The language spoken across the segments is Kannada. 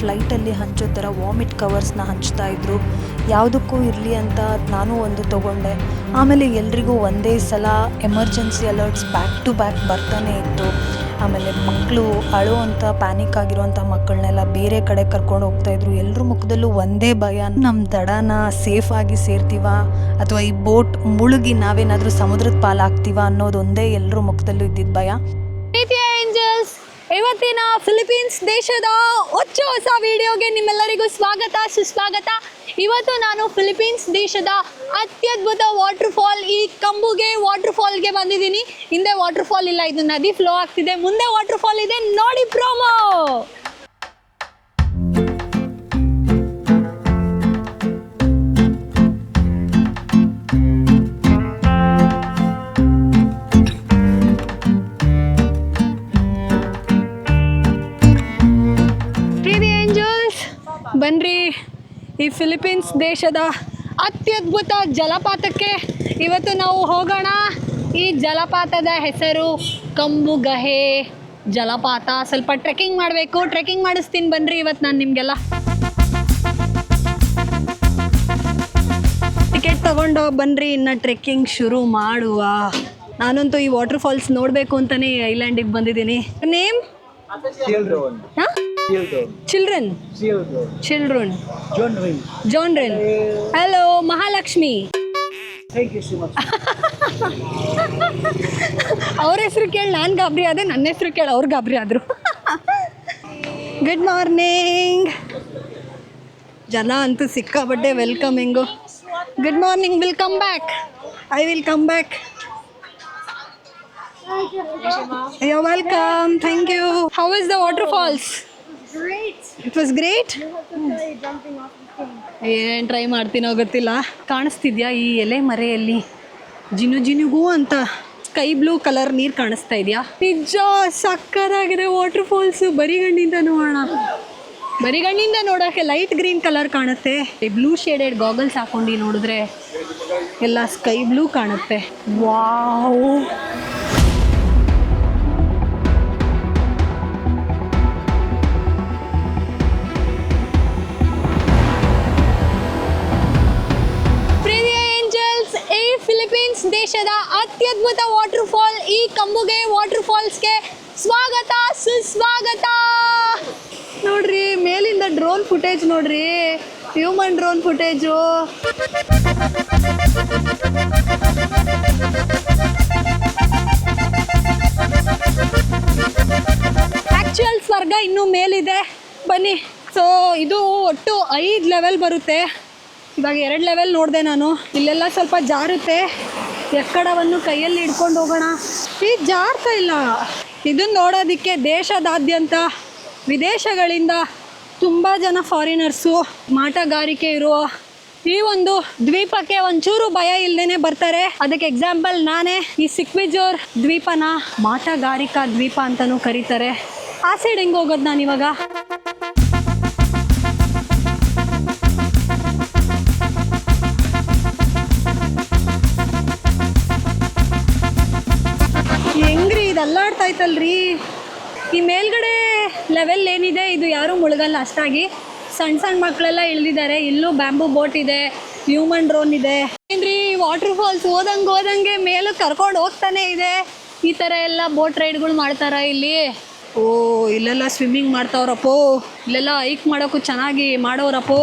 ಫ್ಲೈಟಲ್ಲಿ ಹಂಚೋ ಥರ ವಾಮಿಟ್ ಕವರ್ಸ್ನ ಹಂಚ್ತಾ ಇದ್ರು. ಯಾವುದಕ್ಕೂ ಇರಲಿ ಅಂತ ನಾನು ಒಂದು ತೊಗೊಂಡೆ. ಆಮೇಲೆ ಎಲ್ರಿಗೂ ಒಂದೇ ಸಲ emergency alerts back to back ಬರ್ತಾನೆ ಇತ್ತು. ಆಮೇಲೆ ಮಕ್ಕಳು ಅಳುವಂಥ ಪ್ಯಾನಿಕ್ ಆಗಿರುವಂಥ ಮಕ್ಕಳನ್ನೆಲ್ಲ ಬೇರೆ ಕಡೆ ಕರ್ಕೊಂಡು ಹೋಗ್ತಾ ಇದ್ರು. ಎಲ್ಲರ ಮುಖದಲ್ಲೂ ಒಂದೇ ಭಯ. ನಮ್ಮ ದಡನ ಸೇಫ್ ಆಗಿ ಸೇರ್ತೀವ? ಅಥವಾ ಈ ಬೋಟ್ ಮುಳುಗಿ ನಾವೇನಾದರೂ ಸಮುದ್ರದ ಪಾಲಾಗ್ತೀವ ಅನ್ನೋದು ಒಂದೇ ಎಲ್ಲರ ಮುಖದಲ್ಲೂ ಇದ್ದಿದ್ದ ಭಯ. ಇವತ್ತಿನ ಫಿಲಿಪೀನ್ಸ್ ದೇಶದ ಹೊಚ್ಚ ಹೊಸ ವಿಡಿಯೋಗೆ ನಿಮ್ಮೆಲ್ಲರಿಗೂ ಸ್ವಾಗತ, ಸುಸ್ವಾಗತ. ಇವತ್ತು ನಾನು ಫಿಲಿಪೀನ್ಸ್ ದೇಶದ ಅತ್ಯದ್ಭುತ ವಾಟರ್ ಫಾಲ್ ಈ ಕಂಬುಗೆ ವಾಟರ್ ಫಾಲ್ಗೆ ಬಂದಿದ್ದೀನಿ. ಹಿಂದೆ ವಾಟರ್ ಫಾಲ್ ಇಲ್ಲ, ಇದು ನದಿ ಫ್ಲೋ ಆಗ್ತಿದೆ. ಮುಂದೆ ವಾಟರ್ ಫಾಲ್ ಇದೆ. ನೋಡಿ ಪ್ರೋಮೋ ಬನ್ರಿ ಈ ಫಿಲಿಪೀನ್ಸ್ ದೇಶದ ಅತ್ಯದ್ಭುತ ಜಲಪಾತಕ್ಕೆ ಇವತ್ತು ನಾವು ಹೋಗೋಣ. ಈ ಜಲಪಾತದ ಹೆಸರು ಕಂಬುಗಹೆ ಜಲಪಾತ. ಸ್ವಲ್ಪ ಟ್ರೆಕ್ಕಿಂಗ್ ಮಾಡಬೇಕು. ಟ್ರೆಕ್ಕಿಂಗ್ ಮಾಡಿಸ್ತೀನಿ ಬನ್ರಿ ಇವತ್ತು ನಾನು ನಿಮಗೆಲ್ಲ. ಟಿಕೆಟ್ ತಗೊಂಡು ಬನ್ರಿ ಇನ್ನು ಟ್ರೆಕ್ಕಿಂಗ್ ಶುರು ಮಾಡುವ. ನಾನಂತೂ ಈ ವಾಟರ್ ಫಾಲ್ಸ್ ನೋಡಬೇಕು ಅಂತಲೇ ಐಲ್ಯಾಂಡಿಗೆ ಬಂದಿದ್ದೀನಿ. ನೇಮ್. ಹಾಂ. Children Children. Children John Ring. John Ren hello Mahalakshmi Thank you so much. ಅವ್ರ ಹೆಸರು ಕೇಳಿ ನಾನು ಗಾಬರಿ ಆದೆ ನನ್ನ ಹೆಸರು ಕೇಳಿ ಅವ್ರು ಗಾಬರಿ ಆದರು. ಗುಡ್ ಮಾರ್ನಿಂಗ್ ಜನ ಅಂತೂ ಸಿಕ್ಕಾಬಟ್ಟೆ welcoming good morning will come back I will come back yo welcome thank you how is the waterfalls it was great ಏನು ಟ್ರೈ ಮಾಡ್ತೀನೋ ಗೊತ್ತಿಲ್ಲ. ಕಾಣಿಸ್ತಿದ್ಯಾ ಈ ಎಲೆ ಮರೆಯಲ್ಲಿ? ಜಿನು ಜಿನುಗೂ ಅಂತ ಸ್ಕೈ ಬ್ಲೂ ಕಲರ್ ನೀರು ಕಾಣಿಸ್ತಾ ಇದೆಯಾ? ನಿಜ ಸಕ್ಕದಾಗಿದೆ ವಾಟರ್ ಫಾಲ್ಸ್ ಬರಿಗಣ್ಣಿಂದ ನೋಡೋಣ. ಬರಿಗಣ್ಣಿಂದ ನೋಡೋಕೆ ಲೈಟ್ ಗ್ರೀನ್ ಕಲರ್ ಕಾಣುತ್ತೆ. ಬ್ಲೂ ಶೇಡೆಡ್ ಗಾಗಲ್ಸ್ ಹಾಕೊಂಡು ನೋಡಿದ್ರೆ ಎಲ್ಲ ಸ್ಕೈ ಬ್ಲೂ ಕಾಣುತ್ತೆ. ವಾವ್ ದೇಶದ ಅತ್ಯದ್ಭುತ ವಾಟರ್ ಫಾಲ್ ಈ ಕಂಬುಗೆ ವಾಟರ್ ಫಾಲ್ಸ್ಗೆ ಸ್ವಾಗತ, ಸುಸ್ವಾಗತ. ನೋಡ್ರಿ, ಮೇಲಿಂದ ಡ್ರೋನ್ ಫುಟೇಜ್ ನೋಡ್ರಿ. ಹ್ಯೂಮನ್ ಡ್ರೋನ್ ಫುಟೇಜು ಆ್ಯಕ್ಚುಯಲ್ ಸ್ವರ್ಗ ಇನ್ನೂ ಮೇಲಿದೆ. ಬನ್ನಿ. ಸೊ ಇದು ಒಟ್ಟು ಐದು ಲೆವೆಲ್ ಬರುತ್ತೆ. ಇವಾಗ ಎರಡು ಲೆವೆಲ್ ನೋಡಿದೆ ನಾನು. ಇಲ್ಲೆಲ್ಲ ಸ್ವಲ್ಪ ಜಾರುತ್ತೆ. ಎಕ್ಕಡವನ್ನು ಕೈಯಲ್ಲಿ ಹಿಡ್ಕೊಂಡು ಹೋಗೋಣ. ಈ ಜಾರ್ತಾ ಇಲ್ಲ. ಇದನ್ನ ನೋಡೋದಕ್ಕೆ ದೇಶದಾದ್ಯಂತ, ವಿದೇಶಗಳಿಂದ ತುಂಬ ಜನ ಫಾರಿನರ್ಸು ಮಾಟಗಾರಿಕೆ ಇರುವ ಈ ಒಂದು ದ್ವೀಪಕ್ಕೆ ಒಂಚೂರು ಭಯ ಇಲ್ಲದೇನೆ ಬರ್ತಾರೆ. ಅದಕ್ಕೆ ಎಕ್ಸಾಂಪಲ್ ನಾನೇ, ಈ ಸಿಕ್ವಿಜೋರ್ ದ್ವೀಪನ ಮಾಟಗಾರಿಕಾ ದ್ವೀಪ ಅಂತಲೂ ಕರೀತಾರೆ. ಆ ಸೈಡ್ ಹೆಂಗೆ ಹೋಗೋದು ನಾನು ಐತಲ್ರಿ ಈ ಮೇಲ್ಗಡೆ ಲೆವೆಲ್ ಏನಿದೆ, ಇದು ಯಾರೂ ಮುಳುಗಲ್ಲ ಅಷ್ಟಾಗಿ. ಸಣ್ಣ ಸಣ್ಣ ಮಕ್ಕಳೆಲ್ಲ ಇಳಿದಿದ್ದಾರೆ. ಇಲ್ಲೂ ಬ್ಯಾಂಬೂ ಬೋಟ್ ಇದೆ ಹ್ಯೂಮನ್ ಡ್ರೋನ್ ಇದೆ. ಏನ್ರಿ ವಾಟರ್ ಫಾಲ್ಸ್ ಹೋದಂಗೆ ಹೋದಂಗೆ ಮೇಲೂ ಕರ್ಕೊಂಡು ಹೋಗ್ತಾನೆ ಇದೆ. ಈ ಥರ ಎಲ್ಲ ಬೋಟ್ ರೈಡ್ಗಳು ಮಾಡ್ತಾರ ಇಲ್ಲಿ? ಓ, ಇಲ್ಲೆಲ್ಲ ಸ್ವಿಮ್ಮಿಂಗ್ ಮಾಡ್ತಾವ್ರಪ್ಪೋ. ಇಲ್ಲೆಲ್ಲ ಹೈಕ್ ಮಾಡೋಕ್ಕೂ ಚೆನ್ನಾಗಿ ಮಾಡೋರಪ್ಪೋ.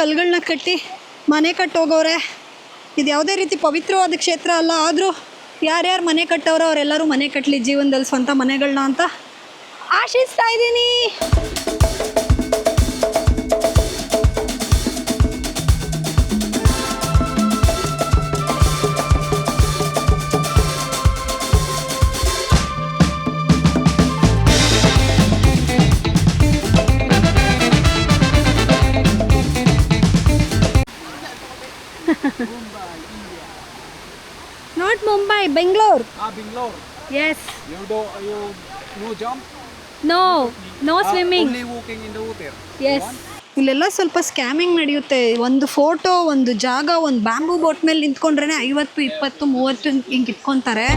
ಕಲ್ಗಳನ್ನ ಕಟ್ಟಿ ಮನೆ ಕಟ್ಟೋಗವ್ರೆ. ಇದು ಯಾವುದೇ ರೀತಿ ಪವಿತ್ರವಾದ ಕ್ಷೇತ್ರ ಅಲ್ಲ, ಆದರೂ ಯಾರ್ಯಾರು ಮನೆ ಕಟ್ಟವ್ರೋ ಅವರೆಲ್ಲರೂ ಮನೆ ಕಟ್ಟಲಿ ಜೀವನದಲ್ಲಿ ಸ್ವಂತ ಮನೆಗಳನ್ನ ಅಂತ ಆಶಿಸ್ತಾ ಇದ್ದೀನಿ. Not Mumbai Bengaluru Ah, Bangalore. Yes You do you no jump? No no Ah, swimming Only walking in the water. Yes ಇಲ್ಲೆಲ್ಲ ಸ್ವಲ್ಪ ಸ್ಕ್ಯಾಮಿಂಗ್ ನಡೆಯುತ್ತೆ. ಒಂದು ಫೋಟೋ ಒಂದು ಜಾಗ ಒಂದು ಬ್ಯಾಂಬೂ ಬೋಟ್ ಮೇಲೆ ನಿಂತ್ಕೊಂಡ್ರೆ ಐವತ್ತು ಇಪ್ಪತ್ತು ಮೂವತ್ತು ಹಿಂಗೆ ಇಟ್ಕೊತಾರೆ.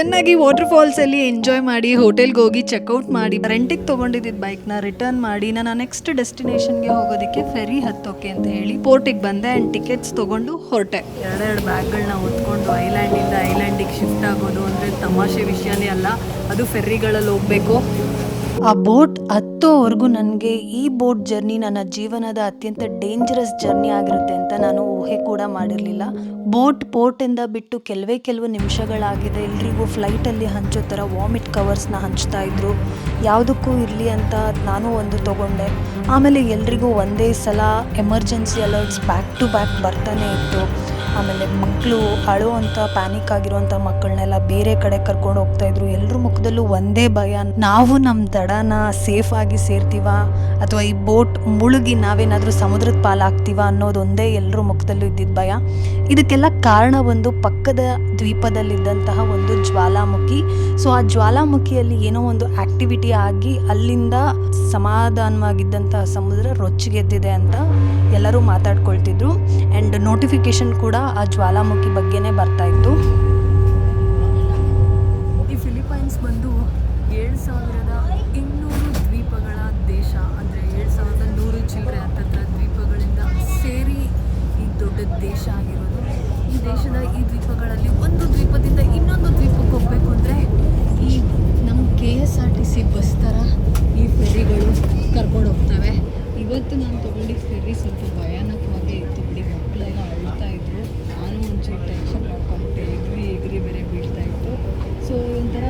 ಚೆನ್ನಾಗಿ ವಾಟರ್ ಫಾಲ್ಸ್ ಅಲ್ಲಿ ಎಂಜಾಯ್ ಮಾಡಿ ಹೋಟೆಲ್ಗೆ ಹೋಗಿ ಚೆಕ್ಔಟ್ ಮಾಡಿ ರೆಂಟಿಗೆ ತಗೊಂಡಿದ್ದ ಬೈಕ್ನ ರಿಟರ್ನ್ ಮಾಡಿ ನಾನು ನೆಕ್ಸ್ಟ್ ಡೆಸ್ಟಿನೇಷನ್ಗೆ ಹೋಗೋದಕ್ಕೆ ಫೆರಿ ಹತ್ತೋಕೆ ಅಂತ ಹೇಳಿ ಪೋರ್ಟಿಗೆ ಬಂದೆ ಆ್ಯಂಡ್ ಟಿಕೆಟ್ಸ್ ತೊಗೊಂಡು ಹೊರಟೆ. ಎರಡೆರಡು ಬ್ಯಾಗ್ಗಳನ್ನ ಹೊತ್ಕೊಂಡು ಐಲ್ಯಾಂಡಿಂದ ಐಲ್ಯಾಂಡಿಗೆ ಶಿಫ್ಟ್ ಆಗೋದು ಅಂದರೆ ತಮಾಷೆ ವಿಷಯನೇ ಅಲ್ಲ. ಅದು ಫೆರ್ರಿಗಳಲ್ಲಿ ಹೋಗಬೇಕು. ಆ ಬೋಟ್ ಹತ್ತೋವರೆಗೂ ನನಗೆ ಈ ಬೋಟ್ ಜರ್ನಿ ನನ್ನ ಜೀವನದ ಅತ್ಯಂತ ಡೇಂಜರಸ್ ಜರ್ನಿ ಆಗಿರುತ್ತೆ ಅಂತ ನಾನು ಊಹೆ ಕೂಡ ಮಾಡಿರಲಿಲ್ಲ. ಬೋಟ್ ಪೋರ್ಟಿಂದ ಬಿಟ್ಟು ಕೆಲವೇ ಕೆಲವು ನಿಮಿಷಗಳಾಗಿದೆ. ಎಲ್ರಿಗೂ ಫ್ಲೈಟಲ್ಲಿ ಹಂಚೋ ಥರ ವಾಮಿಟ್ ಕವರ್ಸ್ನ ಹಂಚ್ತಾ ಇದ್ರು. ಯಾವುದಕ್ಕೂ ಇರಲಿ ಅಂತ ನಾನು ಒಂದು ತಗೊಂಡೆ. ಆಮೇಲೆ ಎಲ್ರಿಗೂ ಒಂದೇ ಸಲ emergency alerts back to back ಬರ್ತಾನೆ ಇತ್ತು. ಆಮೇಲೆ ಮಕ್ಕಳು ಅಳುವಂಥ ಪ್ಯಾನಿಕ್ ಆಗಿರುವಂಥ ಮಕ್ಕಳನ್ನೆಲ್ಲ ಬೇರೆ ಕಡೆ ಕರ್ಕೊಂಡು ಹೋಗ್ತಾ ಇದ್ರು. ಎಲ್ಲರ ಮುಖದಲ್ಲೂ ಒಂದೇ ಭಯ. ನಾವು ನಮ್ಮ ದಡನ ಸೇಫ್ ಆಗಿ ಸೇರ್ತೀವ? ಅಥವಾ ಈ ಬೋಟ್ ಮುಳುಗಿ ನಾವೇನಾದರೂ ಸಮುದ್ರದ ಪಾಲಾಗ್ತೀವ ಅನ್ನೋದೊಂದೇ ಎಲ್ಲರ ಮುಖದಲ್ಲೂ ಇದ್ದಿದ್ದ ಭಯ. ಇದಕ್ಕೆಲ್ಲ ಕಾರಣ ಒಂದು ಪಕ್ಕದ ದ್ವೀಪದಲ್ಲಿದ್ದಂತಹ ಒಂದು ಜ್ವಾಲಾಮುಖಿ. ಸೊ ಆ ಜ್ವಾಲಾಮುಖಿಯಲ್ಲಿ ಏನೋ ಒಂದು ಆಕ್ಟಿವಿಟಿ ಆಗಿ ಅಲ್ಲಿಂದ ಸಮಾಧಾನವಾಗಿದ್ದಂತಹ ಸಮುದ್ರ ರೊಚ್ಚಿಗೆದ್ದಿದೆ ಅಂತ ಎಲ್ಲರೂ ಮಾತಾಡ್ಕೊಳ್ತಿದ್ರು. ಆ್ಯಂಡ್ ನೋಟಿಫಿಕೇಶನ್ ಕೂಡ ಆ ಜ್ವಾಲಾಮುಖಿ ಬಗ್ಗೆನೇ ಬರ್ತಾ ಇತ್ತು. ಈ ಫಿಲಿಪೈನ್ಸ್ ಬಂದು ಏಳು ಸಾವಿರದ ಇನ್ನೂರು ದ್ವೀಪಗಳ ದೇಶ, ಅಂದರೆ ಏಳು ಸಾವಿರದ ನೂರು ಚಿಲ್ಲರೆ ಹತ್ತತ್ರ ದ್ವೀಪಗಳಿಂದ ಸೇರಿ ಈ ದೊಡ್ಡ ದೇಶ ಆಗಿರೋದು. ಈ ದೇಶದ ಈ ದ್ವೀಪಗಳಲ್ಲಿ ಒಂದು ದ್ವೀಪದಿಂದ ಇನ್ನೊಂದು ದ್ವೀಪಕ್ಕೆ ಹೋಗಬೇಕು ಅಂದರೆ ಈ ನಮ್ಮ K S R T C bus ಥರ ಈ ಫೆರಿಗಳು ಕರ್ಕೊಂಡು ಹೋಗ್ತವೆ. ಇವತ್ತು ನಾನು ತೊಗೊಂಡಿದ್ದ ಫೆರಿ ಸ್ವಲ್ಪ ಭಯಾನಕವಾಗೇ ಇತ್ತು ಬಿಡಿ ಮಕ್ಕಳೆಲ್ಲ ಅಳ್ತಾ ಇದ್ರು ನಾನು ಒಂಚೂರು ಟೆನ್ಷನ್ ಮಾಡ್ಕೊಂಬಿಟ್ಟೆ ಎಗ್ರಿ ಎಗ್ರಿ ಬೇರೆ ಬೀಳ್ತಾ ಇತ್ತು ಸೊ ಒಂಥರ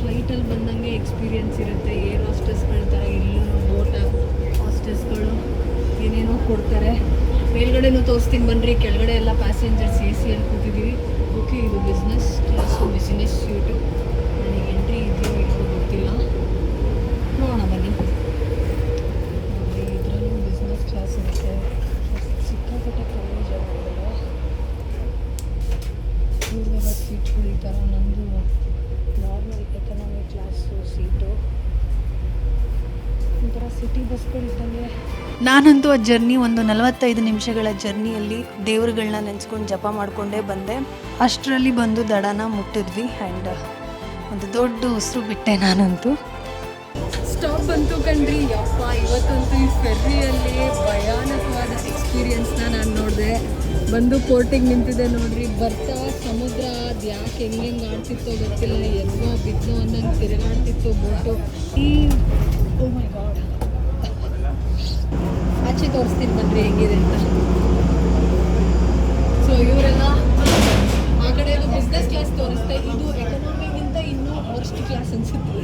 ಫ್ಲೈಟಲ್ಲಿ ಬಂದಂಗೆ ಎಕ್ಸ್ಪೀರಿಯನ್ಸ್ ಇರುತ್ತೆ ಏರ್ ಹಾಸ್ಟೆಸ್ಗಳ ಥರ ಇಲ್ಲೂ ಬೋಟ ಹಾಸ್ಟೆಸ್ಗಳು ಏನೇನೋ ಕೊಡ್ತಾರೆ. ಮೇಲ್ಗಡೆನೂ ತೋರಿಸ್ತೀನಿ ಬನ್ನಿರಿ ಕೆಳಗಡೆ ಎಲ್ಲ ಪ್ಯಾಸೆಂಜರ್ಸ್ ಎ ಸಿಯಲ್ಲಿ ಕೂತಿದ್ದೀವಿ. ಓಕೆ ಇದು ಬಿಸ್ನೆಸ್ ಕ್ಲಾಸು ಬಿಸಿನೆಸ್ ಸೀಟು ನನಗೆ ಎಂಟ್ರಿ ಇದೆಯೋ ಇಲ್ಲೋ ಗೊತ್ತಿಲ್ಲ ನೋಡೋಣ ಬನ್ನಿ ಇದರಲ್ಲೂ ಬಿಸ್ನೆಸ್ ಕ್ಲಾಸ್ ಇರುತ್ತೆ ಸಿಕ್ಕಾಪಟ್ಟೆ ಕಾಲೇಜ್ ಒಳಗಡೆ ಇವ್ರಿಗೆಲ್ಲ ಸೀಟ್ಗಳು ಈ ಥರ ನಂದು ನಾರ್ಮಲ್ ಎಕನಾಮಿಕ್ ಕ್ಲಾಸು ಸೀಟು ಒಂಥರ ಸಿಟಿ ಬಸ್ಗಳಿದ್ದಂಗೆ ನಾನಂತೂ ಆ ಜರ್ನಿ ಒಂದು ನಲವತ್ತೈದು ನಿಮಿಷಗಳ ಜರ್ನಿಯಲ್ಲಿ ದೇವ್ರುಗಳನ್ನ ನೆನೆಸ್ಕೊಂಡು ಜಪ ಮಾಡಿಕೊಂಡೇ ಬಂದೆ. ಅಷ್ಟರಲ್ಲಿ ಬಂದು ದಡನ ಮುಟ್ಟಿದ್ವಿ ಆ್ಯಂಡ್ ಒಂದು ದೊಡ್ಡ ಉಸಿರು ಬಿಟ್ಟೆ ನಾನಂತೂ. ಸ್ಟಾಪ್ ಬಂತು ಕಣ್ರಿ. ಯಪ್ಪ, ಇವತ್ತಂತೂ ಈ ಫೆರ್ರಿಯಲ್ಲಿ ಭಯಾನಕವಾದ ಎಕ್ಸ್ಪೀರಿಯನ್ಸ್ನ ನಾನು ನೋಡಿದೆ. ಬಂದು ಪೋರ್ಟಿಗೆ ನಿಂತಿದೆ ನೋಡ್ರಿ. ಬರ್ತಾ ಸಮುದ್ರ ಅದು ಯಾಕೆ ಹೆಂಗೆ ಹೆಂಗೆ ಆಡ್ತಿತ್ತೋ ಗೊತ್ತಿಲ್ಲ. ಎಲ್ಲೋ ಬಿದ್ದೋ ಅಂದಂಗೆ ತಿರುಗಾಡ್ತಿತ್ತು ಬೋಟು ಈ ಓ ಮೈ ಗಾಡ್ ಆಚೆ ತೋರಿಸ್ತೀನಿ ಬಂದ್ರೆ ಹೆಂಗಿದೆ ಅಂತ. ಸೊ ಇವರೆಲ್ಲ, ಆ ಕಡೆ ಎಲ್ಲ ಬಿಸ್ನೆಸ್ ಕ್ಲಾಸ್ ತೋರಿಸ್ತೆ, ಇದು ಎಕನಾಮಿಗಿಂತ ಇನ್ನೂ ವರ್ಸ್ಟ್ ಕ್ಲಾಸ್ ಅನ್ಸುತ್ತೆ.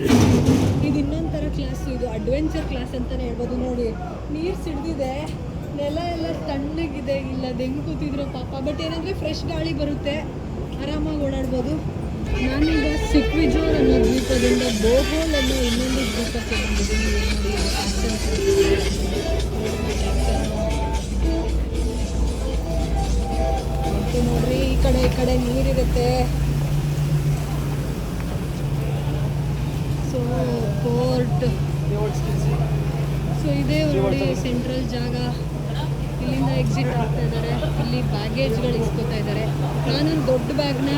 ಇದು ಇನ್ನೊಂದು ಥರ ಕ್ಲಾಸು ಇದು ಅಡ್ವೆಂಚರ್ ಕ್ಲಾಸ್ ಅಂತಲೇ ಹೇಳ್ಬೋದು. ನೋಡಿ, ನೀರು ಸಿಡ್ದಿದೆ, ನೆಲ ಎಲ್ಲ ತಣ್ಣಗಿದೆ ಇಲ್ಲ ಹೆಂಗೆ ಕೂತಿದ್ರು ಪಾಪ. ಬಟ್ ಏನಂದರೆ ಫ್ರೆಶ್ ಗಾಳಿ ಬರುತ್ತೆ, ಆರಾಮಾಗಿ ಓಡಾಡ್ಬೋದು. ನಾನೀಗ ಸಿಕ್ವಿಜೋರ್ ಅನ್ನೋ ದ್ವೀಪದಿಂದ ಬೋಗೋಲ್ ಅನ್ನೋ ಇನ್ನೊಂದು ದ್ವೀಪಕ್ಕೆ ಬಂದಿದ್ದೀನಿ. ನೋಡಿ ಇದು ನೋಡ್ರಿ, ಈ ಕಡೆ ಈ ಕಡೆ ನೀರಿರುತ್ತೆ ಸೊ ಕೋರ್ಟ್ ಸೊ ಇದೇ ನೋಡಿ ಸೆಂಟ್ರಲ್ ಜಾಗ. ಇಲ್ಲಿಂದ ಎಕ್ಸಿಟ್ ಆಗ್ತಾ ಇದ್ದಾರೆ ಇಲ್ಲಿ ಬ್ಯಾಗೇಜ್ಗಳು ಇಸ್ಕೋತಾ ಇದ್ದಾರೆ ನಾನು ದೊಡ್ಡ ಬ್ಯಾಗ್ನ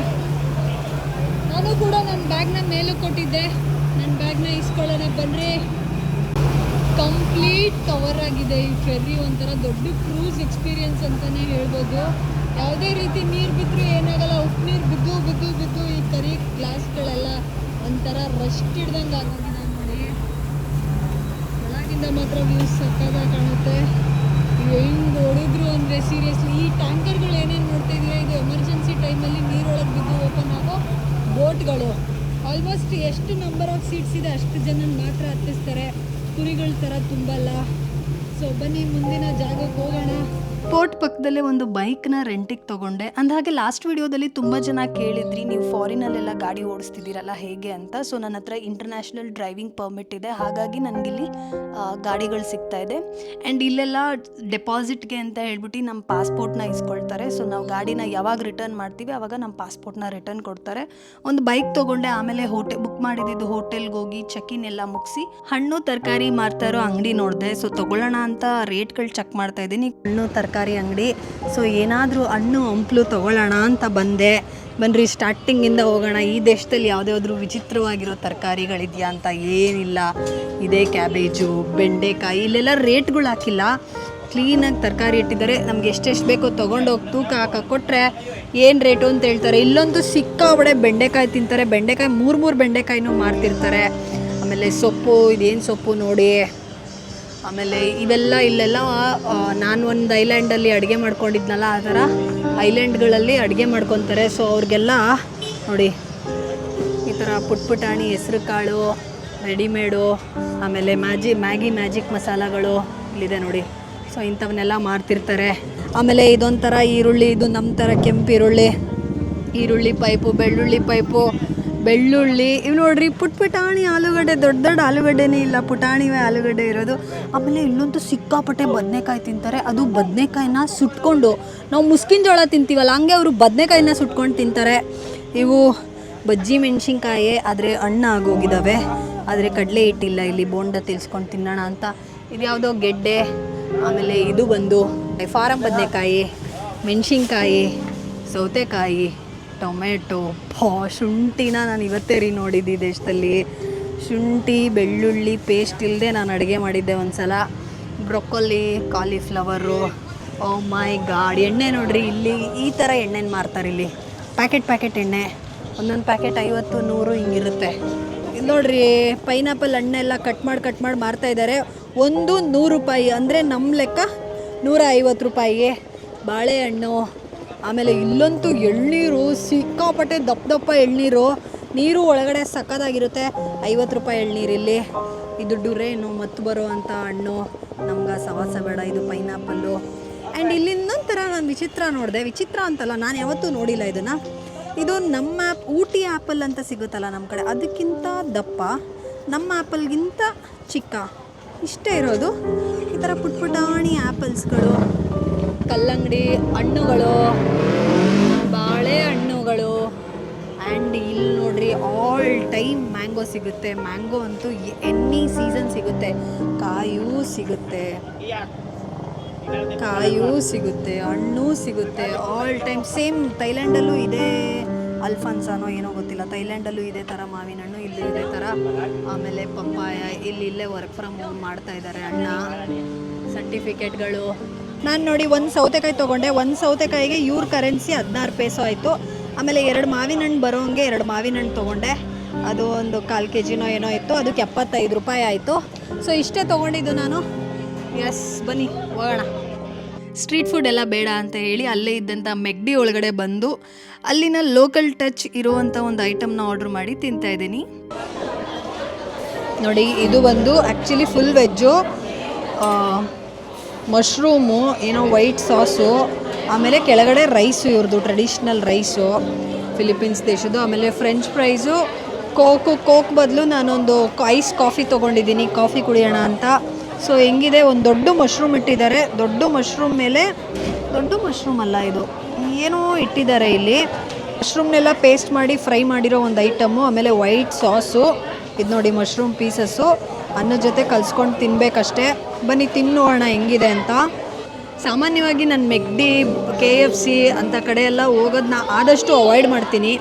ನಾನು ಕೂಡ ನನ್ನ ಬ್ಯಾಗ್ನ ಮೇಲೂ ಕೊಟ್ಟಿದ್ದೆ. ನನ್ನ ಬ್ಯಾಗ್ನ ಇಸ್ಕೊಳ್ಳೋಣ ಬನ್ನಿ ಕಂಪ್ಲೀಟ್ ಕವರ್ ಆಗಿದೆ ಈ ಫೆರ್ರಿ ಒಂಥರ ದೊಡ್ಡ ಕ್ರೂಸ್ ಎಕ್ಸ್ಪೀರಿಯನ್ಸ್ ಅಂತಲೇ ಹೇಳ್ಬೋದು. ಯಾವುದೇ ರೀತಿ ನೀರು ಬಿದ್ದರೂ ಏನಾಗಲ್ಲ, ಉಪ್ಪು ನೀರು ಬಿದ್ದು ಬಿದ್ದು ಬಿದ್ದು ಈ ಕರಿ ಗ್ಲಾಸ್ಗಳೆಲ್ಲ ಒಂಥರ ರಸ್ಟ್ ಹಿಡ್ದಂಗೆ ಆಗೋಗಿದೆ ನೋಡಿ. ಒಳಗಿಂದ ಮಾತ್ರ ವ್ಯೂಸ್ ಸಕ್ಕದಾಗಿ ಕಾಣುತ್ತೆ. ಹೆಂಗೆ ಹೊಡಿದ್ರು ಅಂದರೆ ಸೀರಿಯಸ್ಲಿ ಈ ಟ್ಯಾಂಕರ್ಗಳು ಏನೇನು ನೋಡ್ತಾ ಇದ್ದೀರಾ ಇದು ಎಮರ್ಜೆನ್ಸಿ ಟೈಮಲ್ಲಿ ನೀರೊಳಗೆ ಬಿದ್ದು ಓಪನ್ ಆಗೋ ಬೋಟ್ಗಳು ಆಲ್ಮೋಸ್ಟ್ ಎಷ್ಟು ನಂಬರ್ ಆಫ್ ಸೀಟ್ಸ್ ಇದೆ ಅಷ್ಟು ಜನ ಮಾತ್ರ ಹತ್ತಿಸ್ತಾರೆ. ಕುರಿಗಳ ಥರ ತುಂಬಲ್ಲ. ಸೊ ಬನ್ನಿ ಮುಂದಿನ ಜಾಗಕ್ಕೆ ಹೋಗೋಣ. ಪೋರ್ಟ್ ಪಕ್ಕದಲ್ಲೇ ಒಂದು ಬೈಕ್ನ ರೆಂಟಿಗೆ ಅಂದ ಹಾಗೆ ಲಾಸ್ಟ್ ವಿಡಿಯೋದಲ್ಲಿ ತುಂಬ ಜನ ಕೇಳಿದ್ರಿ, ನೀವು ಫಾರಿನಲ್ಲೆಲ್ಲ ಗಾಡಿ ಓಡಿಸ್ತಿದ್ದೀರಲ್ಲ, ಹೇಗೆ ಅಂತ? ಸೊ ನನ್ನ ಹತ್ರ ಇಂಟರ್ನ್ಯಾಷನಲ್ ಡ್ರೈವಿಂಗ್ ಪರ್ಮಿಟ್ ಇದೆ. ಹಾಗಾಗಿ ನನಗಿಲ್ಲಿ ಗಾಡಿಗಳು ಸಿಗ್ತಾ ಇದೆ. ಆ್ಯಂಡ್ ಇಲ್ಲೆಲ್ಲ ಡೆಪಾಸಿಟ್ಗೆ ಅಂತ ಹೇಳ್ಬಿಟ್ಟು ನಮ್ಮ ಪಾಸ್ಪೋರ್ಟ್ನ ಇಸ್ಕೊಳ್ತಾರೆ. ಸೊ ನಾವು ಗಾಡಿನ ಯಾವಾಗ ರಿಟರ್ನ್ ಮಾಡ್ತೀವಿ ಆವಾಗ ನಮ್ಮ ಪಾಸ್ಪೋರ್ಟ್ನ ರಿಟರ್ನ್ ಕೊಡ್ತಾರೆ. ಒಂದು ಬೈಕ್ ತೊಗೊಂಡೆ, ಆಮೇಲೆ ಹೋಟೆಲ್ ಬುಕ್ ಮಾಡಿದ್ದು ಹೋಟೆಲ್ಗೆ ಹೋಗಿ ಚೆಕ್ ಇನ್ ಎಲ್ಲ ಮುಗಿಸಿ. ಹಣ್ಣು, ತರಕಾರಿ ಮಾರ್ತಾ ಇರೋ ಅಂಗಡಿ ನೋಡಿದೆ. ಸೊ ತಗೊಳ್ಳೋಣ ಅಂತ ರೇಟ್ಗಳು ಚೆಕ್ ಮಾಡ್ತಾ ಇದ್ದೀನಿ. ಹಣ್ಣು, ತರಕಾರಿ ಅಂಗಡಿ. ಸೊ ಏನಾದರೂ ಹಣ್ಣು, ಹಂಪ್ಲು ತೊಗೊಳ್ಳೋಣ ಅಂತ ಬಂದೆ. ಬನ್ರಿ ಸ್ಟಾರ್ಟಿಂಗಿಂದ ಹೋಗೋಣ. ಈ ದೇಶದಲ್ಲಿ ಯಾವುದಾದ್ರೂ ವಿಚಿತ್ರವಾಗಿರೋ ತರಕಾರಿಗಳಿದೆಯಾ ಅಂತ ಏನಿಲ್ಲ. ಇದೇ ಕ್ಯಾಬೇಜು, ಬೆಂಡೆಕಾಯಿ, ಇಲ್ಲೆಲ್ಲ ರೇಟ್ಗಳು ಹಾಕಿಲ್ಲ. ಕ್ಲೀನಾಗಿ ತರಕಾರಿ ಇಟ್ಟಿದ್ದಾರೆ. ನಮ್ಗೆ ಎಷ್ಟೆಷ್ಟು ಬೇಕೋ ತೊಗೊಂಡೋಗಿ ತೂಕ ಹಾಕಕ್ಕೆ ಕೊಟ್ಟರೆ ಏನು ರೇಟು ಅಂತ ಹೇಳ್ತಾರೆ. ಇಲ್ಲೊಂದು ಸಿಕ್ಕಾಬಡೆ ಬೆಂಡೆಕಾಯಿ ತಿಂತಾರೆ. ಬೆಂಡೆಕಾಯಿ ಮೂರು ಮೂರು ಬೆಂಡೆಕಾಯಿನೂ ಮಾರ್ತಿರ್ತಾರೆ. ಆಮೇಲೆ ಸೊಪ್ಪು, ಇದೇನು ಸೊಪ್ಪು ನೋಡಿ. ಆಮೇಲೆ ಇವೆಲ್ಲ ಇಲ್ಲೆಲ್ಲ ನಾನು ಒಂದು ಐಲ್ಯಾಂಡಲ್ಲಿ ಅಡುಗೆ ಮಾಡ್ಕೊಂಡಿದ್ನಲ್ಲ ಆ ಥರ, ಐಲ್ಯಾಂಡ್ಗಳಲ್ಲಿ ಅಡುಗೆ ಮಾಡ್ಕೊತಾರೆ. ಸೊ ಅವ್ರಿಗೆಲ್ಲ, ನೋಡಿ, ಈ ಥರ ಪುಟ್ ಪುಟಾಣಿ ಹೆಸ್ರು ಕಾಳು ರೆಡಿಮೇಡು, ಆಮೇಲೆ ಮ್ಯಾಜಿ, ಮ್ಯಾಗಿ ಮ್ಯಾಜಿಕ್ ಮಸಾಲಗಳು ಇಲ್ಲಿದೆ ನೋಡಿ. ಸೊ ಇಂಥವನ್ನೆಲ್ಲ ಮಾರ್ತಿರ್ತಾರೆ. ಆಮೇಲೆ ಇದೊಂಥರ ಈರುಳ್ಳಿ, ಇದು ನಮ್ಮ ಥರ ಕೆಂಪು ಈರುಳ್ಳಿ ಈರುಳ್ಳಿ ಪೈಪು, ಬೆಳ್ಳುಳ್ಳಿ ಪೈಪು ಬೆಳ್ಳುಳ್ಳಿ, ಇವು ನೋಡ್ರಿ ಪುಟ್ ಪುಟಾಣಿ ಆಲೂಗಡ್ಡೆ, ದೊಡ್ಡ ದೊಡ್ಡ ಆಲೂಗಡ್ಡೆನೇ ಇಲ್ಲ. ಪುಟಾಣಿವೇ ಆಲೂಗಡ್ಡೆ ಇರೋದು. ಆಮೇಲೆ ಇಲ್ಲಂತೂ ಸಿಕ್ಕಾಪಟ್ಟೆ ಬದನೆಕಾಯಿ ತಿಂತಾರೆ. ಅದು ಬದನೆಕಾಯಿನ ಸುಟ್ಕೊಂಡು, ನಾವು ಮುಸ್ಕಿನ ಜೋಳ ತಿಂತೀವಲ್ಲ, ಹಂಗೆ ಅವರು ಬದನೆಕಾಯಿನ ಸುಟ್ಕೊಂಡು ತಿಂತಾರೆ. ಇವು ಬಜ್ಜಿ ಮೆಣಸಿನ್ಕಾಯಿ, ಆದರೆ ಅಣ್ಣ ಆಗೋಗಿದ್ದಾವೆ ಆದರೆ ಕಡಲೆ ಇಟ್ಟಿಲ್ಲ ಇಲ್ಲಿ, ಬೋಂಡ ತಿಳಿಸ್ಕೊಂಡು ತಿನ್ನೋಣ ಅಂತ. ಇದು ಯಾವುದೋ ಗೆಡ್ಡೆ, ಆಮೇಲೆ ಇದು ಬಂದು ಫಾರಂ ಬದನೆಕಾಯಿ, ಮೆಣಸಿನ್ಕಾಯಿ, ಸೌತೆಕಾಯಿ ಟೊಮೆಟೊ, ಪಾ, ಶುಂಠಿನ ನಾನು ಇವತ್ತೇ ರೀ ನೋಡಿದ್ದು ದೇಶದಲ್ಲಿ. ಶುಂಠಿ, ಬೆಳ್ಳುಳ್ಳಿ ಪೇಸ್ಟ್ ಇಲ್ಲದೆ ನಾನು ಅಡುಗೆ ಮಾಡಿದ್ದೆ ಒಂದು ಸಲ broccoli cauliflower oh my god ಎಣ್ಣೆ ನೋಡ್ರಿ ಇಲ್ಲಿ ಈ ಥರ ಎಣ್ಣೆನ ಮಾರ್ತಾರೆ ಇಲ್ಲಿ. ಪ್ಯಾಕೆಟ್ ಪ್ಯಾಕೆಟ್ ಎಣ್ಣೆ. ಒಂದೊಂದು ಪ್ಯಾಕೆಟ್ ಐವತ್ತು, ನೂರು ಹಿಂಗಿರುತ್ತೆ. ಇಲ್ಲಿ ನೋಡ್ರಿ ಪೈನಾಪಲ್ ಹಣ್ಣೆಲ್ಲ ಕಟ್ ಮಾಡಿ ಕಟ್ ಮಾಡಿ ಮಾರ್ತಾ ಇದ್ದಾರೆ ಒಂದು ನೂರು ರೂಪಾಯಿ ಅಂದರೆ ನಮ್ಮ ಲೆಕ್ಕ ನೂರ ಐವತ್ತು ರೂಪಾಯಿಗೆ. ಬಾಳೆಹಣ್ಣು ಆಮೇಲೆ ಇಲ್ಲಂತೂ ಎಳ್ನೀರು, ಸಿಕ್ಕಾಪಟ್ಟೆ ದಪ್ಪ ದಪ್ಪ ಎಳ್ನೀರು. ನೀರು ಒಳಗಡೆ ಸಕ್ಕದಾಗಿರುತ್ತೆ ಐವತ್ತು ರೂಪಾಯಿ ಎಳ್ನೀರು ಇಲ್ಲಿ. ಇದು ಡುರೇನು ಮತ್ತು ಬರೋ ಅಂಥ ಹಣ್ಣು. ನಮ್ಗೆ ಸವಾಸ ಬೇಡ, ಇದು ಪೈನಾಪಲ್ಲು. ಆ್ಯಂಡ್ ಇಲ್ಲಿ ಇನ್ನೊಂಥರ ನಾನು ವಿಚಿತ್ರ ನೋಡಿದೆ. ವಿಚಿತ್ರ ಅಂತಲ್ಲ, ನಾನು ಯಾವತ್ತೂ ನೋಡಿಲ್ಲ ಇದನ್ನು. ಇದು ನಮ್ಮ ಆ್ಯಪ್ ಊಟಿ ಆ್ಯಪಲ್ ಅಂತ ಸಿಗುತ್ತಲ್ಲ ನಮ್ಮ ಕಡೆ. ಅದಕ್ಕಿಂತ ದಪ್ಪ, ನಮ್ಮ ಆ್ಯಪಲ್ಗಿಂತ ಚಿಕ್ಕ. ಇಷ್ಟೇ ಇರೋದು. ಈ ಥರ ಪುಟ್ ಪುಟಾಣಿ ಆ್ಯಪಲ್ಸ್ಗಳು ಕಲ್ಲಂಗಡಿ ಹಣ್ಣುಗಳು ಬಾಳೆಹಣ್ಣುಗಳು ಆ್ಯಂಡ್ ಇಲ್ಲಿ ನೋಡ್ರಿ ಆಲ್ ಟೈಮ್ ಮ್ಯಾಂಗೋ ಸಿಗುತ್ತೆ. ಮ್ಯಾಂಗೋ ಅಂತೂ ಎನಿ ಸೀಸನ್ ಸಿಗುತ್ತೆ. ಕಾಯೂ ಸಿಗುತ್ತೆ. ಕಾಯೂ ಸಿಗುತ್ತೆ. ಹಣ್ಣು ಸಿಗುತ್ತೆ. ಆಲ್ ಟೈಮ್ ಸೇಮ್ ಥೈಲ್ಯಾಂಡಲ್ಲೂ ಇದೆ ಅಲ್ಫಾನ್ಸಾನೋ ಏನೋ ಗೊತ್ತಿಲ್ಲ. ಥೈಲ್ಯಾಂಡಲ್ಲೂ ಇದೇ ಥರ ಮಾವಿನ ಹಣ್ಣು, ಇಲ್ಲಿ ಇದೇ ಥರ ಆಮೇಲೆ ಪಪ್ಪಾಯ, ಇಲ್ಲಿ ಇಲ್ಲೇ ವರ್ಕ್ ಫ್ರಮ್ ಹೋಮ್ ಮಾಡ್ತಾ ಇದ್ದಾರೆ ಅಣ್ಣ. ಸರ್ಟಿಫಿಕೇಟ್ಗಳು ನಾನು ನೋಡಿ ಒಂದು ಸೌತೆಕಾಯಿ ತೊಗೊಂಡೆ. ಒಂದು ಸೌತೆಕಾಯಿಗೆ ಇವ್ರ ಕರೆನ್ಸಿ ಹದಿನಾರು ಪೇಸು ಆಯಿತು. ಆಮೇಲೆ ಎರಡು ಮಾವಿನ ಹಣ್ಣು ಬರೋಂಗೆ ಎರಡು ಮಾವಿನ ಹಣ್ಣು ತೊಗೊಂಡೆ. ಅದು ಒಂದು ಕಾಲು ಕೆ ಜಿನೋ ಏನೋ ಇತ್ತು. ಅದಕ್ಕೆ ಎಪ್ಪತ್ತೈದು ರೂಪಾಯಿ ಆಯಿತು. ಸೊ ಇಷ್ಟೇ ತೊಗೊಂಡಿದ್ದು ನಾನು. ಎಸ್ ಬನ್ನಿ, ಹೋಗೋಣ. ಸ್ಟ್ರೀಟ್ ಫುಡ್ ಎಲ್ಲ ಬೇಡ ಅಂತ ಹೇಳಿ ಅಲ್ಲೇ ಇದ್ದಂಥ ಮೆಗ್ಡಿ ಒಳಗಡೆ ಬಂದು ಅಲ್ಲಿನ ಲೋಕಲ್ ಟಚ್ ಇರುವಂಥ ಒಂದು ಐಟಮ್ನ ಆರ್ಡ್ರ್ ಮಾಡಿ ತಿಂತಾ ಇದ್ದೀನಿ. ನೋಡಿ, ಇದು ಬಂದು ಆ್ಯಕ್ಚುಲಿ ಫುಲ್ ವೆಜ್ಜು ಮಶ್ರೂಮು, ಏನೋ ವೈಟ್ ಸಾಸು, ಆಮೇಲೆ ಕೆಳಗಡೆ ರೈಸು ಇವ್ರದ್ದು ಟ್ರೆಡಿಷ್ನಲ್ ರೈಸು ಫಿಲಿಪೀನ್ಸ್ ದೇಶದ್ದು, ಆಮೇಲೆ ಫ್ರೆಂಚ್ ಫ್ರೈಸು ಕೋಕು ಕೋಕ್ ಬದಲು ನಾನೊಂದು ಐಸ್ ಕಾಫಿ ತೊಗೊಂಡಿದ್ದೀನಿ ಕಾಫಿ ಕುಡಿಯೋಣ ಅಂತ. ಸೊ ಹೆಂಗಿದೆ? ಒಂದು ದೊಡ್ಡ ಮಶ್ರೂಮ್ ಇಟ್ಟಿದ್ದಾರೆ. ದೊಡ್ಡ ಮಶ್ರೂಮ್ ಮೇಲೆ, ದೊಡ್ಡ ಮಶ್ರೂಮ್ ಅಲ್ಲ ಇದು. ಏನೋ ಇಟ್ಟಿದ್ದಾರೆ ಇಲ್ಲಿ. ಮಶ್ರೂಮ್ನೆಲ್ಲ ಪೇಸ್ಟ್ ಮಾಡಿ ಫ್ರೈ ಮಾಡಿರೋ ಒಂದು ಐಟಮು ಆಮೇಲೆ ವೈಟ್ ಸಾಸು. ಇದು ನೋಡಿ ಮಶ್ರೂಮ್ ಪೀಸಸ್ಸು ಅನ್ನದ ಜೊತೆ ಕಲ್ಸ್ಕೊಂಡು ತಿನ್ಬೇಕಷ್ಟೇ. ಬನ್ನಿ ತಿನ್ನೋಣ ಹೆಂಗಿದೆ ಅಂತ. ಸಾಮಾನ್ಯವಾಗಿ ನಾನು ಮೆಗ್ಡಿ, ಕೆ ಎಫ್ ಸಿ ಅಂತ ಕಡೆ ಎಲ್ಲ ಹೋಗೋದನ್ನ ಆದಷ್ಟು ಅವಾಯ್ಡ್ ಮಾಡ್ತೀನಿ.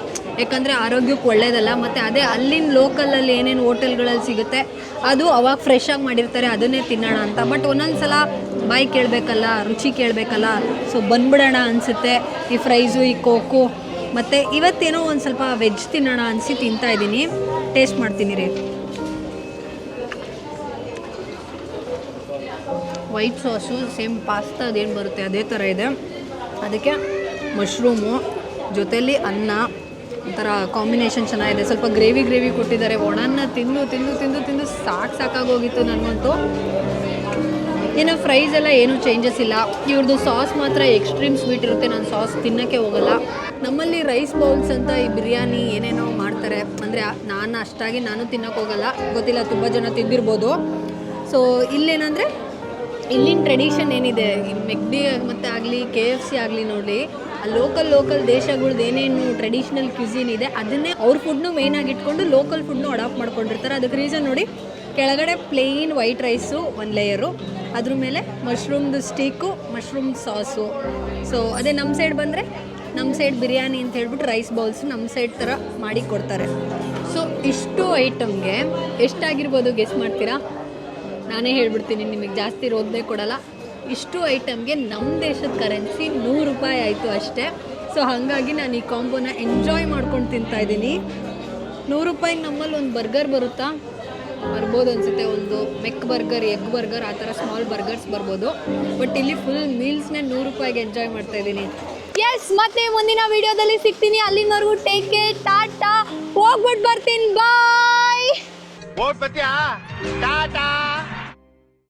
ಯಾಕಂದರೆ ಆರೋಗ್ಯಕ್ಕೆ ಒಳ್ಳೇದಲ್ಲ, ಮತ್ತು ಅದೇ ಅಲ್ಲಿನ ಲೋಕಲಲ್ಲಿ ಏನೇನು ಹೋಟೆಲ್ಗಳಲ್ಲಿ ಸಿಗುತ್ತೆ, ಅದು ಅವಾಗ ಫ್ರೆಶ್ ಆಗಿ ಮಾಡಿರ್ತಾರೆ, ಅದನ್ನೇ ತಿನ್ನೋಣ ಅಂತ. ಬಟ್ ಒಂದೊಂದು ಸಲ ಬಾಯಿ ಕೇಳಬೇಕಲ್ಲ, ರುಚಿ ಕೇಳಬೇಕಲ್ಲ ಸೊ ಬಂದ್ಬಿಡೋಣ ಅನಿಸುತ್ತೆ. ಈ ಫ್ರೈಸು ಈ ಕೋಕು ಮತ್ತು ಇವತ್ತೇನೋ ಒಂದು ಸ್ವಲ್ಪ ವೆಜ್ ತಿನ್ನೋಣ ಅನಿಸಿ ತಿಂತಾ ಇದ್ದೀನಿ. ಟೇಸ್ಟ್ ಮಾಡ್ತೀನಿ ರೀ ವೈಟ್ ಸಾಸು, ಸೇಮ್ ಪಾಸ್ತಾ ಅದೇನು ಬರುತ್ತೆ, ಅದೇ ಥರ ಇದೆ. ಅದಕ್ಕೆ ಮಶ್ರೂಮು ಜೊತೆಯಲ್ಲಿ ಅನ್ನ, ಒಂಥರ ಕಾಂಬಿನೇಷನ್ ಚೆನ್ನಾಗಿದೆ. ಸ್ವಲ್ಪ ಗ್ರೇವಿ ಗ್ರೇವಿ ಕೊಟ್ಟಿದ್ದಾರೆ. ಒಣನ್ನ ತಿಂದು ತಿಂದು ತಿಂದು ತಿಂದು ಸಾಕು ಸಾಕಾಗೋಗಿತ್ತು ನನಗಂತೂ. ಏನು ಫ್ರೈಸ್ ಎಲ್ಲ ಏನೂ ಚೇಂಜಸ್ ಇಲ್ಲ. ಇವ್ರದ್ದು ಸಾಸ್ ಮಾತ್ರ ಎಕ್ಸ್ಟ್ರೀಮ್ ಸ್ವೀಟ್ ಇರುತ್ತೆ. ನಾನು ಸಾಸ್ ತಿನ್ನೋಕ್ಕೆ ಹೋಗಲ್ಲ. ನಮ್ಮಲ್ಲಿ ರೈಸ್ ಬೌಲ್ಸ್ ಅಂತ ಈ ಬಿರಿಯಾನಿ ಏನೇನೋ ಮಾಡ್ತಾರೆ. ಅಂದರೆ ನಾನು ಅಷ್ಟಾಗಿ ನಾನು ತಿನ್ನೋಕ್ಕೆ ಹೋಗಲ್ಲ. ಗೊತ್ತಿಲ್ಲ, ತುಂಬ ಜನ ತಿಂದಿರ್ಬೋದು. ಸೊ ಇಲ್ಲೇನಂದರೆ ಇಲ್ಲಿನ ಟ್ರೆಡಿಷನ್ ಏನಿದೆ? ಮೆಗ್ಡಿ ಮತ್ತು ಆಗಲಿ ಕೆ ಎಫ್ ಸಿ ಆಗಲಿ ನೋಡಲಿ ಲೋಕಲ್ ಲೋಕಲ್ ದೇಶಗಳ್ದು ಏನೇನು ಟ್ರೆಡಿಷ್ನಲ್ ಕ್ಯೂಸಿನ್ ಇದೆ, ಅದನ್ನೇ ಅವ್ರ ಫುಡ್ನು ಆಗಿ ಇಟ್ಕೊಂಡು ಲೋಕಲ್ ಫುಡ್ನು ಅಡಾಪ್ಟ್ ಮಾಡ್ಕೊಂಡಿರ್ತಾರೆ. ಅದಕ್ಕೆ ರೀಸನ್ ನೋಡಿ, ಕೆಳಗಡೆ ಪ್ಲೇನ್ ವೈಟ್ ರೈಸು ಒಂದು ಲೇಯರು ಅದ್ರ ಮೇಲೆ ಮಶ್ರೂಮ್ದು ಸ್ಟೀಕು ಮಶ್ರೂಮ್ ಸಾಸು ಸೊ ಅದೇ ನಮ್ಮ ಸೈಡ್ ಬಂದರೆ ನಮ್ಮ ಸೈಡ್ ಬಿರಿಯಾನಿ ಅಂತ ಹೇಳ್ಬಿಟ್ಟು ರೈಸ್ ಬೌಲ್ಸ್ ನಮ್ಮ ಸೈಡ್ ಥರ ಮಾಡಿ ಕೊಡ್ತಾರೆ. ಸೊ ಇಷ್ಟು ಐಟಮ್ಗೆ ಎಷ್ಟಾಗಿರ್ಬೋದು ಗೆಸ್ ಮಾಡ್ತೀರಾ? ನಾನೇ ಹೇಳ್ಬಿಡ್ತೀನಿ ನಿಮಗೆ ಜಾಸ್ತಿ ರೋದನೆ ಕೊಡಲ್ಲ. ಇಷ್ಟು ಐಟಮ್ಗೆ ನಮ್ಮ ದೇಶದ ಕರೆನ್ಸಿ ನೂರು ರೂಪಾಯಿ ಆಯಿತು ಅಷ್ಟೇ. ಸೊ ಹಾಗಾಗಿ ನಾನು ಈ ಕಾಂಬೋನ ಎಂಜಾಯ್ ಮಾಡ್ಕೊಂಡು ತಿಂತಾ ಇದ್ದೀನಿ. ನೂರು ರೂಪಾಯಿಗೆ ನಮ್ಮಲ್ಲಿ ಒಂದು ಬರ್ಗರ್ ಬರುತ್ತಾ? ಬರ್ಬೋದು ಅನಿಸುತ್ತೆ ಒಂದು ಮೆಕ್ ಬರ್ಗರ್ ಎಗ್ ಬರ್ಗರ್ ಆ ಥರ ಸ್ಮಾಲ್ ಬರ್ಗರ್ಸ್ ಬರ್ಬೋದು. ಬಟ್ ಇಲ್ಲಿ ಫುಲ್ ಮೀಲ್ಸ್ನ ನೂರು ರೂಪಾಯಿಗೆ ಎಂಜಾಯ್ ಮಾಡ್ತಾ ಇದ್ದೀನಿ. ಎಸ್ ಮತ್ತೆ ಮುಂದಿನ ವಿಡಿಯೋದಲ್ಲಿ ಸಿಗ್ತೀನಿ. ಅಲ್ಲಿನವರೆಗೂ ಟೇಕ್ ಕೇರ್ ಟಾಟಾ. ಹೋಗ್ಬಿಟ್ಟು ಬರ್ತೀನಿ. ಬಾಯ್ ಟಾಟಾ.